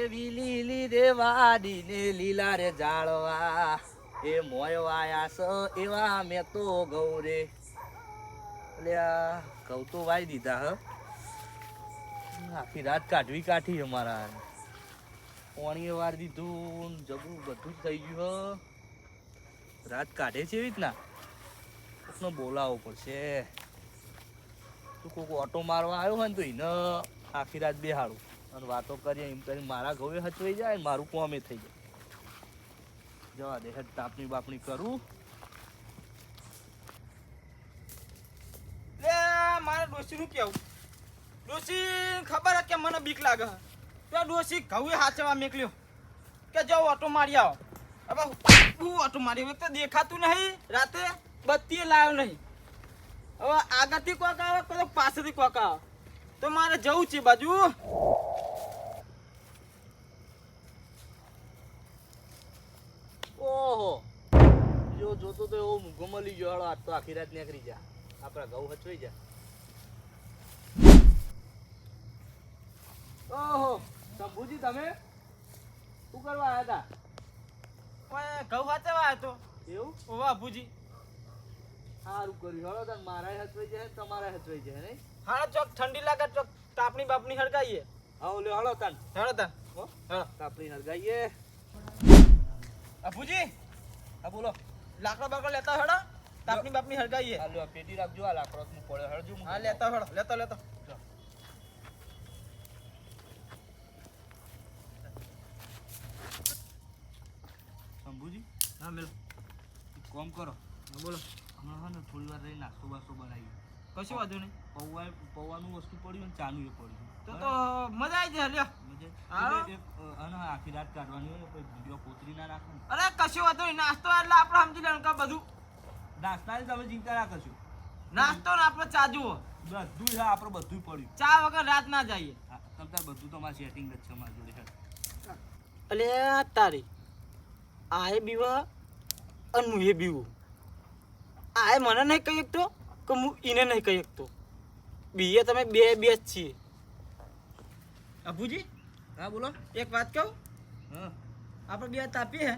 એવી લીલી રે વાડી ને લીલા રે ઝાડવા એ મોય વાયા સ, એવા મેં તો ગૌ રે. અલ્યા ઘઉં તો વાઈ દીધા, હ. આખી રાત કાઢવી કાઢી અમારા પાણીએ વાર દીધું જબરું બધું જ થઈ ગયું, હ. રાત કાઢે છે એવી રીતના? કોકનો બોલાવવો પડશે. તું કોક ઓટો મારવા આવ્યો હોય ને તો એને આખી રાત બેહાડું. અને વાતો કરીએ, એમ કરી મારા ઘઉં હચવાઈ જાય મારું કોમે થઈ જાય. જવા દે તાપણી બાપણી કરું. લે, મારે ડોશી નું કેવું? ડોશી, ખબર કે મને બીક લાગે. તો ડોશી ઘઉં હાચવા મેકલ્યો. કે જાઓ ઓટો મારી આવો. હવે હું ઓટો મારી એક તો દેખાતું નહીં, રાતે બત્તી લાવ્યો નહીં. હવે આગળથી કોક આવે કોઈ પાછળથી કોક આવે. તો મારે જવું છે બાજુ ઓહો જો જોતો તો એવો મૂંગો મળી ગયો હાલો આજ તો આખી રાત નીકળી જા. આપણા ઘઉં હચવાઈ જા. ઓહો શંભુજી તમે શું કરવા આવ્યા હતા ઘઉં હચવા હતો એવું? ઓ બાપુજી સારું કર્યું. હાલો તાર મારા હચવાઈ જાય તમારા હચવાઈ જાય નહીં? હા ચોક ઠંડી લાગે ચોક તાપણી બાપણી હળગાઈએ. હા ઓલે હાલો તાન હેડો તાન હો હેડો કાપડી હરગાઈએ અભુજી હા બોલો. લાકડા બાકડો લેતા હેડો તાપની બાપની હળગાઈએ હાલો પેટી રાખજો આ લાકડો હું પડે હળજો હા લેતા હેડો લેતો લેતો. શંભુજી? હા મેલ. કોમ કરો. બોલો. હમણાં હા ને થોડી વાર રહી નાસ્તો બાસ્તો બનાવી કશું વાંધો નહીં. પૌવા પૌવાનું વસ્તુ પડ્યું ને ચાનું એ પડ્યું. તો તો મજા આવી જાય લ્યો. મજે- હા. એટલે એક, અ, અને આખી રાત કાઢવાની હોય કોઈ વીડિયો કોતરી ના રાખો અરે કશું વાંધો નહીં. નાસ્તો એટલે આપણે સમજી લેવાનું કે બધું નાસ્તાની તમે ચિંતા ના કરશો નાસ્તો ને આપણે ચા જુઓ બધું છે આપણે બધું પડ્યું. ચા વગર રાત ના જઈએ. હા, બધું તમારે સેટિંગ જ છે મારી જોડે અલે તારી. આ એ બીવા અને એ બીવું. આ મને નહીં કહી શકતો કે હું એને નહીં કહી શકતો. બીએ તમે બે બે જ છીએ. અભુજી? હા બોલો. એક વાત કહું? હા. આપણે બે તાપીએ હે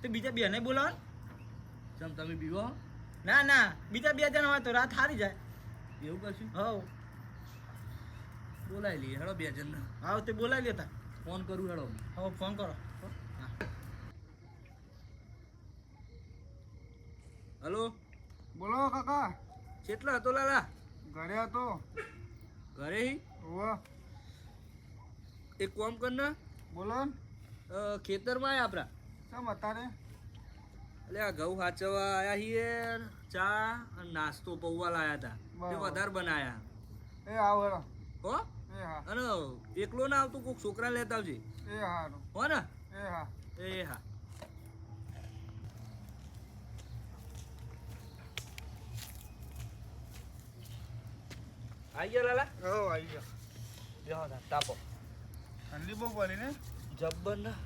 તો બીજા બે નહીં બોલાવો ચમ તમે બીવો ના ના બીજા બે જણ હોય તો રાત હારી જાય. એવું કરશું? હવ. બોલાવી લઈએ હેડો બે જણ હા તે બોલાવી લેતા. ફોન કરું હેડો. હવે ફોન કરો. હલો? બોલો કાકા. કેટલા હતો લાલા? ઘરે હતો. ઘરે હી? ઓવો એક કોમ કર ને. બોલો. ખેતરમાં આયા આપણા કેમ અત્યારે એટલે આ ઘઉં હાચવા આયા છીએ ચા અને નાસ્તો પૌવા લાયા હતા. એ વધારે બનાયા. એ આવો હો? અને એકલો ના આવતું કોઈક છોકરા લેતા આવજે. એ હા હો ને? એ હા. એ હા. આઈ ગયા લાલા? હો આવી ગયા. તાપો. ઠંડી બહુ પડી ને? જબ્બર ના.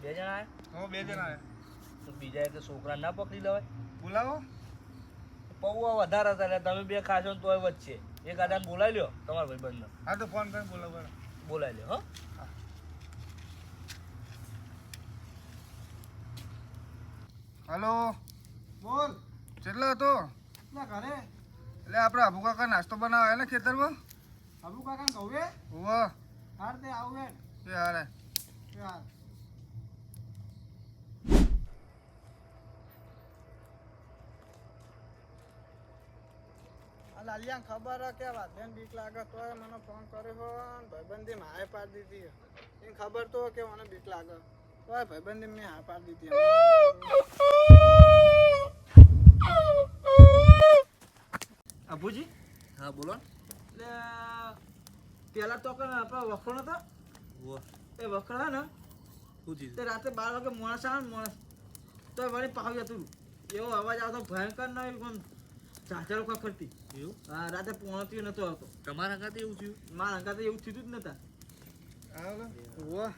બે જણા આવ્યા હો બે જણા આવ્યા તો બીજા એક છોકરા ના પકડી લેવાય. બોલાવો. પૌવા વધારે હતા એટલે તમે બે ખાશો ને તોય વચ્ચે એક આદાને બોલાવી લ્યો તમારા ભાઈબંધને હા તો ફોન કરીને બોલાવો. બોલાવી. લ્યો હા. હલો. બોલ. કેટલા હતો? ના ઘરે? એટલે આપણે આબુ કાકા નાસ્તો બનાવે ને ખેતરમાં આબુ કાકા કહું ઓવો હાર તે આવું એ હારે યાર લાલિયા ખબર હે કે વાદ્યાને બીક લાગે તો મને ફોન કર્યો હો ભાઈબંધી મારે પાડી દીધી એને ખબર તો કે મને બીક લાગે. તો ભાઈબંધી મેં હા પાડી દીધી અબુજી હા બોલો. એટલે પેલા તો કે આપણા વખણ હતા એ વખણ હે ને? પૂછી તે રાતે બાર વાગે માણસ આવે ને માણસ તો વળી પાવી હતું એવો અવાજ આવતો ભયંકર ના પણ ચાચર કોઈ ફરતી એવું? હા રાતે પોણતી નતો આવતો. તમારા અંગાતે એવું થયું? મારા અંગાતે એવું થયું જ નતા. હાલો વાહ.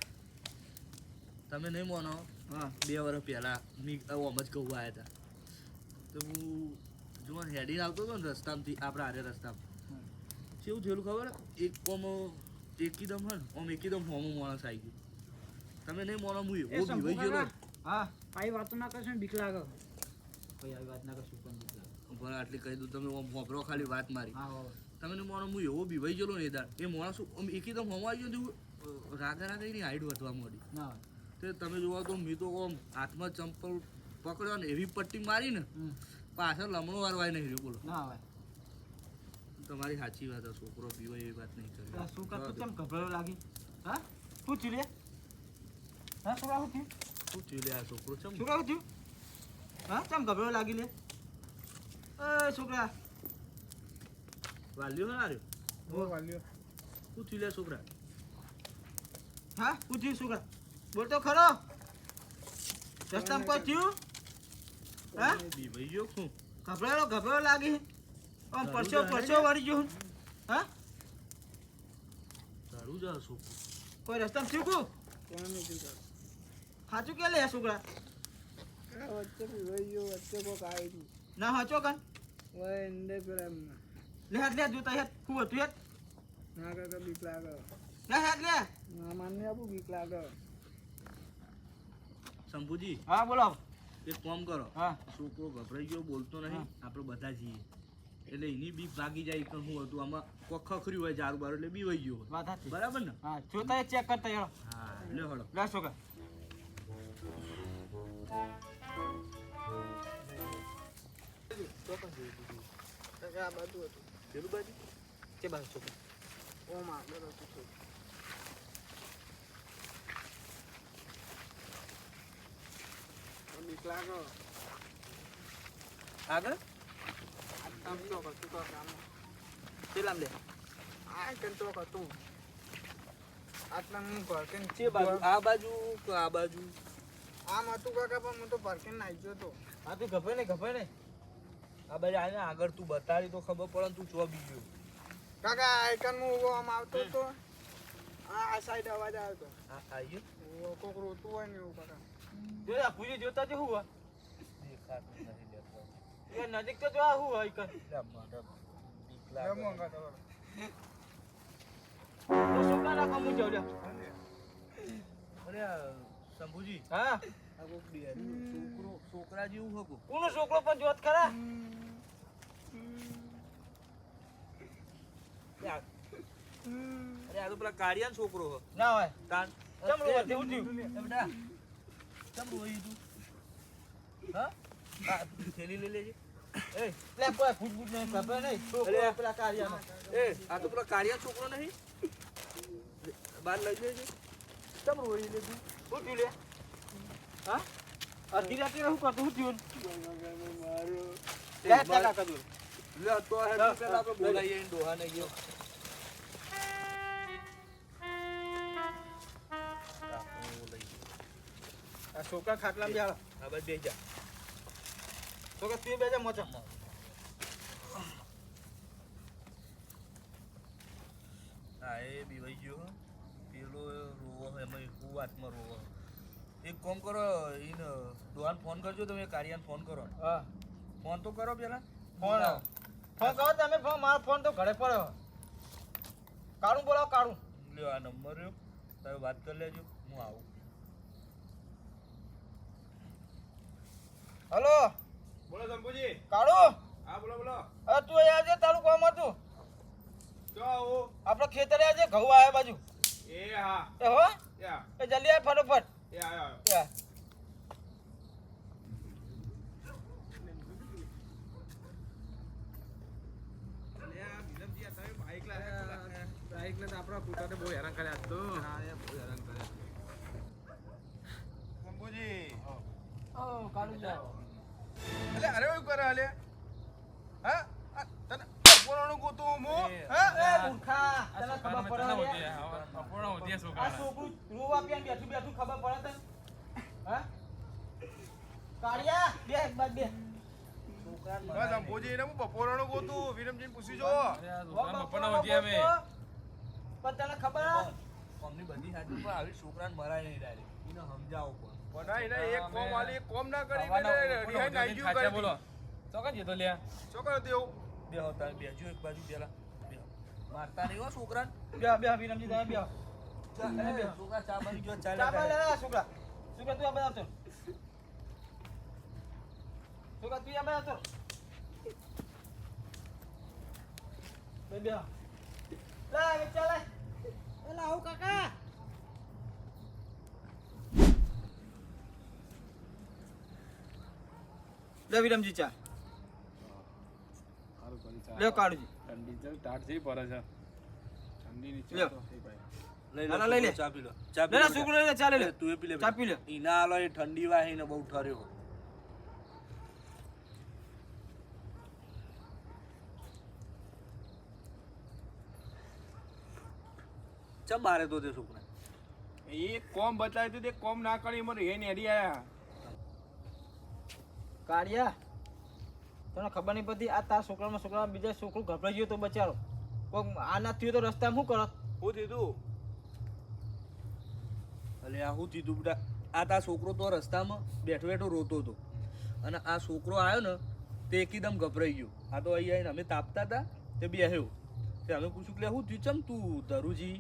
તમે નહીં માનો? હા. બે વર્ષ પહેલા મી ઓમ જ કહું આવ્યા હતા તો હું જો હેડી આવતો હતો ને રસ્તામાંથી આપણા હારે રસ્તામાં. કેવું થયેલું ખબર? એક કોમ એકદમ હે ને આમ એકદમ હોમો માણસ આવી ગયો. તમે નહીં મોનો હું એવો ભીવાઈ ગયો હા આવી વાતો ના કરશો ને બીક લાગે. કોઈ આવી વાત ના કરશું પણ બીક લાગે. ભલે આટલી કહી દઉં તમે ઓમ હોભરો ખાલી વાત મારી. તમે નહીં માનો હું એવો ભીવાઈ ગયેલો ને દાડ. એ માણસ આમ એકદમ હોમો આવી ગયો ને રાગા રાગા એની હાઈટ વધવા માંડી. ના. તે તમે જોવા તો મેં તો ઓમ હાથમાં ચંપલ પકડ્યો ને એવી પટ્ટી મારી ને. પાછળ લમણો વારવાય નહીં રહ્યું બોલો. ના હોય. તમારી સાચી વાત છોકરો પીવો એવી વાત નહીં કરી. શું કરતું કેમ ગભરાયો લાગી? હા? શું થયું લે? હા છોકરા શું થયું? શું થયું લે આ છોકરો ચમ? છોકરા શું થયું? હા ચમ ગભરાયો લાગી લે? એ છોકરા. વાલ્યો ના રહ્યો બહુ વાલ્યો શું થયું લે છોકરા? હા શું થયું છોકરા? બોલ તો ખરો? રસ્તામાં કોઈ થયું? હા? બીવાઈ ગયો શું ગભરાયો ગભરાયો લાગી આમ પરસો પરસો વાળી ગયો હા. તારું જ કોઈ રસ્તામાં કુ સાચું કે લે છોકરા વચ્ચે પીવાઈ ગયો વચ્ચે કોક આવી ના હાચો કન. ઓય લે હાથ લે જોતા હેત હતું હેત ના કાકા બીક લાગે લે હાથ લે. ના માનને આપું બીક લાગે. શંભુજી. હા બોલો એક કામ કરો. હા. છોકરો ગભરાઈ ગયો બોલતો નહીં. આપણે બધા જઈએ એટલે એની બી ભાગી જાય પણ શું હતું આમાં કોખ ખખર્યું હોય જારું બારું એટલે વહી ગયો બરાબર ને? હા જોતા ચેક કરતા હેડો હા લે હળો. લે છોકરા આ બધું હતું. પેલું બાજુ. કે બાજુ છોકરા ઓમ બરાબર હતું બીક લાગે આગળ તો લે આ તો આટલા હું પાર્કિંગ છે બાજુ આ બાજુ કે આ બાજુ આમ હતું કાકા પણ હું તો પાર્કિંગ નાઈ ગયો તો હા તું ગભરે ને ગભરે ને આ બાજુ આને આગળ તું બતાડી તો ખબર પડે તું ચો બીજો કાકા આઈકન હું ઊભો આમ આવતો તો આ સાઈડ અવાજ આવતો આ આવ્યો ઊભો કોક રોતું હોય ને એવું કાકા જોયા પૂરી જોતા જો હું એ નજીક તો જોવા હું હોય છોકરા રાખો હું જાઉં લે અરે આ શંભુજી હા? આ છોકરો છોકરા જેવું હકું કોનો છોકરો પણ જોત ખરા. અરે આ તો પેલા કાળિયાનો છોકરો ના હોય. કાન ચમ રોવા જેવું થયું? બેટા ચમ રોઈ તું હા થેલી લઈ લેજે એ લે કોઈ ફૂટ ફૂટ નહીં ખબર નહીં છોકરો. પેલા કાર્યનો એ આ તો પેલા કાળિયા છોકરો નહીં બાર લઈ લેજે ચમ રોઈ લે તું શું થયું લે હા અડધી રાતે શું કરતું શું થયું લે ચાલ કાકા જોડે. લે તો હેડ પેલા આપણે બોલાઈએ એને ડોહાને ગયો આ છોકરા ખાટલામાં બેહાડો. હા બસ બે જા. છોકરા તું બેજા મોચા. હા એ બીવાઈ ગયો. પેલો રોવો એમાં હું વાતમાં રોવો એક કોમ કરો એને ડોહાને ફોન કરજો તમે કારિયાને ફોન કરો. હા. ફોન તો કરો પેલા. ફોન. ફોન કરો તમે ફોન મારો ફોન તો ઘરે પડ્યો. કાળું બોલાવો કાળું લ્યો આ નંબર રહ્યો તમે વાત કરી લેજો હું આવું. હલો. બોલો શંભુજી. કાળો? હા બોલો બોલો. અરે તું અહીંયા આજે તારું કામ હતું? જો આવું. આપણે ખેતરે આજે ઘઉં આવ્યા બાજુ. એ હા. એ હો. એ જલ્દી આવ ફટોફટ. એ આયો આયો યા. બાઈક તો આપણા પુતાને બહુ હેરાન કર્યા તો. શંભુજી. ઓ કાળું જાઓ અરે એવું કરે હાલે? હા? તને પોરાણું ગોતું હું હા? મૂર્ખા તને ખબર પડે? આ છોકરું રોવા પ્યાન બેઠું બેઠું ખબર પડે તને? હા? કાળિયા બે એક બાદ બે બસ શંભુજી એને હું બપોરાણું ગોતું વિરમજીને પૂછી જો. પણ તને ખબર? હે? બધી સાચી પણ આવી છોકરાને મરાય નહીં ડાયરેક્ટ એને સમજાવો પણ. પણ એને એક કોમ વાલી કોમ ના કરી રિહાઈ નાઈ ગયું કરી. બોલો. શું કરે તેવું બે હતા બેજો એક બાજુ પેલા. મારતા નહીં હો છોકરાને. બે બે વિરમજી તમે બે છોકરા ચા બની ગયો ચાલે ચા લે લે, છોકરા. છોકરા તું આ છોકરા તું આ આવતો. બે બે લે ચાલે. એલા આવું કાકા. લે વિરમજી ચા. લે કાળુજી. ઠંડી તો સ્ટાર્ટ થઈ પડે છે. ઠંડી ની ચા તો લઈ હાલો, લો લઈ લે. ચા પી લો. ચા પી લે. લો લે લે, ચા લે. લે તું એ પી લે ચા પી લે. ઈ ના આલો એ ઠંડી વાહીને બહુ ઠર્યો. ચમ મારે તો તે છોકરા એ કોમ બતાવ્યું તે કોમ ના કરી મને એ નેડી આયા. કાળિયા, તને ખબર નહીં પડતી, આ તારા છોકરામાં છોકરા બીજા છોકરો ગભરાઈ ગયો તો બચારો. કોક આના થયું તો રસ્તામાં શું કરો? હું થયું અલે, આ હું થયું બેટા? આ તા છોકરો તો રસ્તામાં બેઠો બેઠો રોતો હતો. અને આ છોકરો આવ્યો ને, તે એકદમ ગભરાઈ ગયો. આ તો અહીં આવીને અમે તાપતા હતા, તે બેહ્યો. તે અમે પૂછ્યું કે શું થયું? ચમ તું ધરુજી?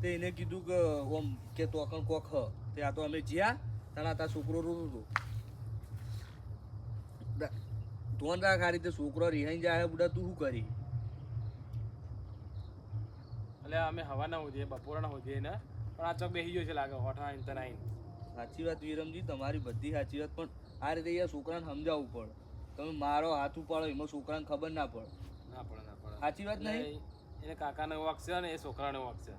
તે એને કીધું કે, ઓમ, કે તો કોક હ. તે આ તો અમે જ્યાં, તારા તા છોકરો રોતો હતો. ધોન રાખ આ રીતે છોકરો રિહાઈ જાય બુડા તું શું કરી? એટલે અમે હવાના હોઈએ બપોરના હોઈએ ને પણ આ ચોક બેસી ગયો છે લાગે હોઠા ઇન્ટર આઈન સાચી વાત વિરમજી તમારી બધી સાચી વાત પણ આ રીતે યાર છોકરાને સમજાવવું પડે. તમે મારો હાથ ઉપાડો એમાં છોકરાને ખબર ના પડે. ના પડે ના પડે. સાચી વાત નહીં? એને કાકાને વાગશે અને એ છોકરાને વાગશે.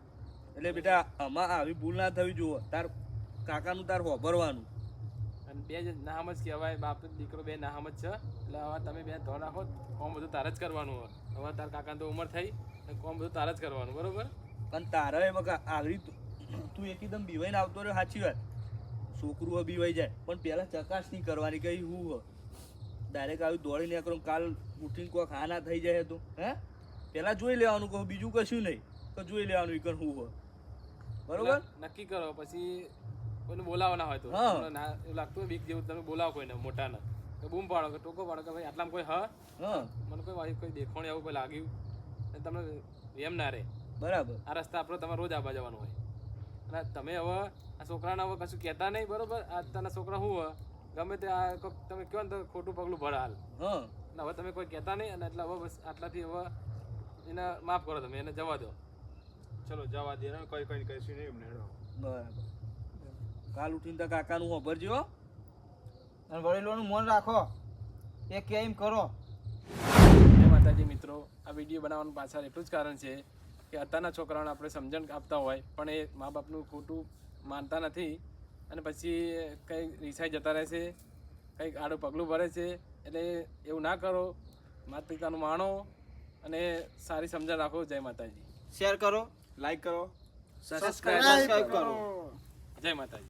એટલે બેટા આમાં આવી ભૂલ ના થવી જોઈએ તાર કાકાનું તાર હોભરવાનું. અને બે જ જ કહેવાય બાપ દીકરો બે નામ જ છે. એટલે હવે તમે બે ધો નાખો કોમ બધું તારે જ કરવાનું હોય હવે તારા કાકાની તો ઉંમર થઈ કોમ બધું તારે જ કરવાનું બરોબર? પણ તારે એ બકા આવરી તું- એકદમ બીવાઈને આવતો રહ્યો સાચી વાત. છોકરું હવે બીવાઈ જાય પણ પહેલા ચકાસ નહીં કરવાની કઈ હું હો ડાયરેક્ટ આવી દોડીને કરો કાલ ઉઠીને કોઈ હા ના થઈ જાય તો હે? પહેલા જોઈ લેવાનું કહું બીજું કશું નહીં તો જોઈ લેવાનું એ કણ હું હો બરોબર? નક્કી કરો પછી કોઈને બોલાવવાના હોય તો. ના એવું લાગતું બીક જેવું તમે બોલાવો કોઈને મોટાને. તો બૂમ પાડો કે ટોકો પાડો કે ભાઈ આટલામાં કોઈ હ? હા. મને કોઈ વાઈ કોઈ દેખોણ એવું કોઈ લાગ્યું? અને તમને એમ ના રહે. બરાબર. આ રસ્તા આપણે તમારે રોજ આવવા જવાનું હોય. અને તમે હવે આ છોકરાને હવે કશું કહેતા નહીં બરોબર? આ તના છોકરા શું હોય? ગમે તે આ તમે કહો ને તો ખોટું પગલું ભરે હાલ. અને હવે તમે કોઈ કહેતા નહીં અને એટલે હવે બસ આટલાથી હવે એને માફ કરો તમે એને જવા દો. ચલો જવા દે કઈ કઈ કહીશું નહીં એમને. બરાબર. કાલ ઉઠીને તો કાકાનું હોભરજો હો. અને વડીલોનું મન રાખો. એ કે એમ કરો? જય માતાજી મિત્રો આ વીડિયો બનાવવાનું પાછળ એટલું જ કારણ છે કે અત્યારના છોકરાઓને આપણે સમજણ આપતા હોય પણ એ મા બાપનું ખોટું માનતા નથી. અને પછી કંઈક રીસાઈ જતા રહે છે કંઈક આડું પગલું ભરે છે એટલે એવું ના કરો. માતા પિતાનું માણો અને સારી સમજણ રાખો. જય માતાજી. શેર કરો લાઈક કરો સબસ્ક્રાઈબ સબસ્ક્રાઇબ કરો. જય માતાજી.